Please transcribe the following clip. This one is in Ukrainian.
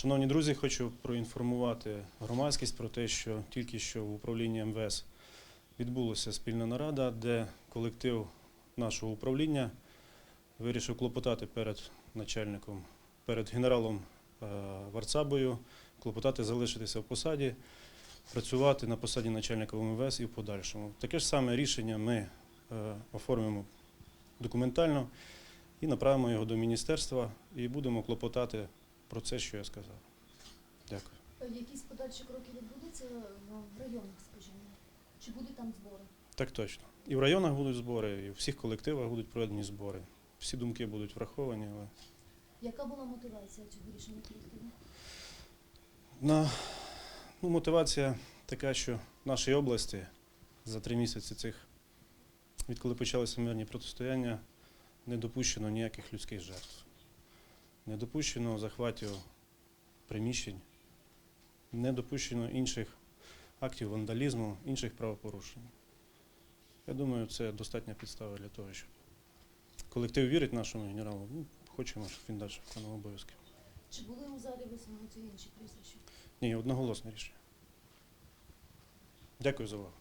Шановні друзі, хочу проінформувати громадськість про те, що тільки що в управлінні МВС відбулася спільна нарада, де колектив нашого управління вирішив клопотати перед начальником, перед генералом е, Варцабою, клопотати залишитися в посаді, працювати на посаді начальника МВС і в подальшому. Таке ж саме рішення ми е, оформимо документально і направимо його до міністерства і будемо клопотати про це, що я сказав. Дякую. Якісь подальші кроки відбудуться в районах, скажімо? Чи будуть там збори? Так точно. І в районах будуть збори, і в всіх колективах будуть проведені збори. Всі думки будуть враховані, але Яка була мотивація цього рішення колективу? на, ну, мотивація така, що в нашій області за три місяці цих, відколи почалися мирні протистояння, не допущено ніяких людських жертв. Не допущено захватів приміщень, не допущено інших актів вандалізму, інших правопорушень. Я думаю, це достатня підстава для того, щоб колектив вірить нашому генералу. Ну, хочемо, щоб він далі виконував обов'язки. Чи були у залі висунуті інші прізвища? Ні, одноголосне рішення. Дякую за увагу.